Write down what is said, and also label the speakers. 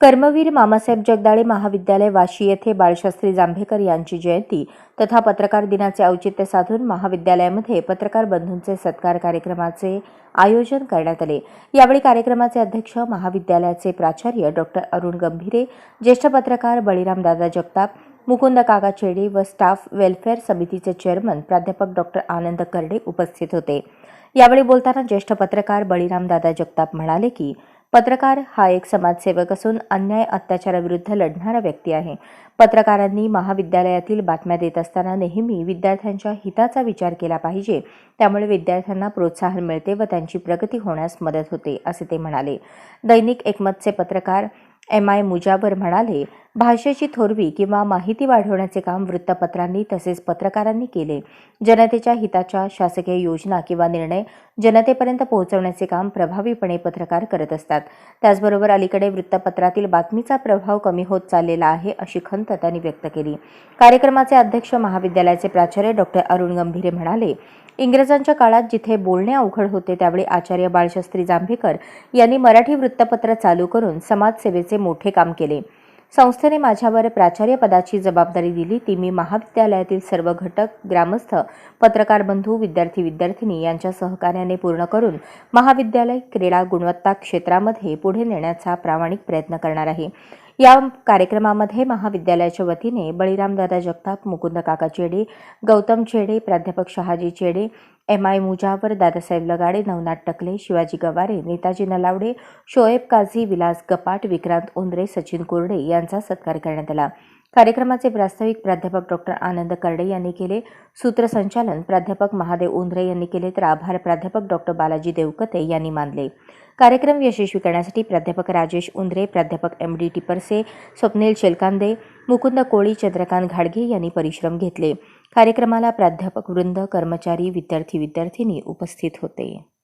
Speaker 1: कर्मवीर मामासाहेब जगदाळे महाविद्यालय वाशी येथे बाळशास्त्री जांभेकर यांची जयंती तथा पत्रकार दिनाचे औचित्य साधून महाविद्यालयामध्ये पत्रकार बंधूंचे सत्कार कार्यक्रमाचे आयोजन करण्यात आले. यावेळी कार्यक्रमाचे अध्यक्ष महाविद्यालयाचे प्राचार्य डॉक्टर अरुण गंभीरे ज्येष्ठ पत्रकार बळीराम दादा जगताप मुकुंद काका चेडे व स्टाफ वेलफेअर समितीचे चेअरमन प्राध्यापक डॉक्टर आनंद कर्डे उपस्थित होते. यावेळी बोलताना ज्येष्ठ पत्रकार बळीराम दादा जगताप म्हणाले की पत्रकार हा एक समाजसेवक असून अन्याय अत्याचाराविरुद्ध लढणारा व्यक्ती आहे. पत्रकारांनी महाविद्यालयातील बातम्या देत असताना नेहमी विद्यार्थ्यांच्या हिताचा विचार केला पाहिजे. त्यामुळे विद्यार्थ्यांना प्रोत्साहन मिळते व त्यांची प्रगती होण्यास मदत होते असे ते म्हणाले. दैनिक एकमतचे पत्रकार एम आय मुजाबर म्हणाले भाषेची थोरवी किंवा माहिती वाढवण्याचे काम वृत्तपत्रांनी तसेच पत्रकारांनी केले. जनतेच्या हिताच्या शासकीय योजना किंवा निर्णय जनतेपर्यंत पोहोचवण्याचे काम प्रभावीपणे पत्रकार करत असतात. त्याचबरोबर अलीकडे वृत्तपत्रातील बातमीचा प्रभाव कमी होत चाललेला आहे अशी खंत त्यांनी व्यक्त केली. कार्यक्रमाचे अध्यक्ष महाविद्यालयाचे प्राचार्य डॉक्टर अरुण गंभीरे म्हणाले इंग्रजांच्या काळात जिथे बोलणे अवघड होते त्यावेळी आचार्य बाळशास्त्री जांभेकर यांनी मराठी वृत्तपत्र चालू करून समाजसेवेचे मोठे काम केले. संस्थेने माझ्यावर प्राचार्य पदाची जबाबदारी दिली. ती मी महाविद्यालयातील सर्व घटक ग्रामस्थ पत्रकार बंधू विद्यार्थी विद्यार्थिनी यांच्या सहकार्याने पूर्ण करून महाविद्यालय क्रीडा गुणवत्ता क्षेत्रामध्ये पुढे नेण्याचा प्रामाणिक प्रयत्न करणार आहे. या कार्यक्रमामध्ये महाविद्यालयाच्या वतीने बळीरामदादा जगताप मुकुंद काका चेडे गौतम चेडे प्राध्यापक शहाजी चेडे एम आय मुजावर दादासाहेब लगाडे नवनाथ टकले शिवाजी गवारे नेताजी नलावडे शोएब काझी विलास गपाट विक्रांत उंद्रे सचिन कोरडे यांचा सत्कार करण्यात आला. कार्यक्रमाचे प्रास्ताविक प्राध्यापक डॉक्टर आनंद कर्डे यांनी केले. सूत्रसंचालन प्राध्यापक महादेव उंद्रे यांनी केले तर आभार प्राध्यापक डॉक्टर बालाजी देवकते यांनी मानले. कार्यक्रम यशस्वी करण्यासाठी प्राध्यापक राजेश उंद्रे प्राध्यापक एम डी टिपरसे स्वप्नील शेलकांदे मुकुंद कोळी चंद्रकांत घाडगे यांनी परिश्रम घेतले. कार्यक्रमाला प्राध्यापक वृंद कर्मचारी विद्यार्थी विद्यार्थिनी उपस्थित होते.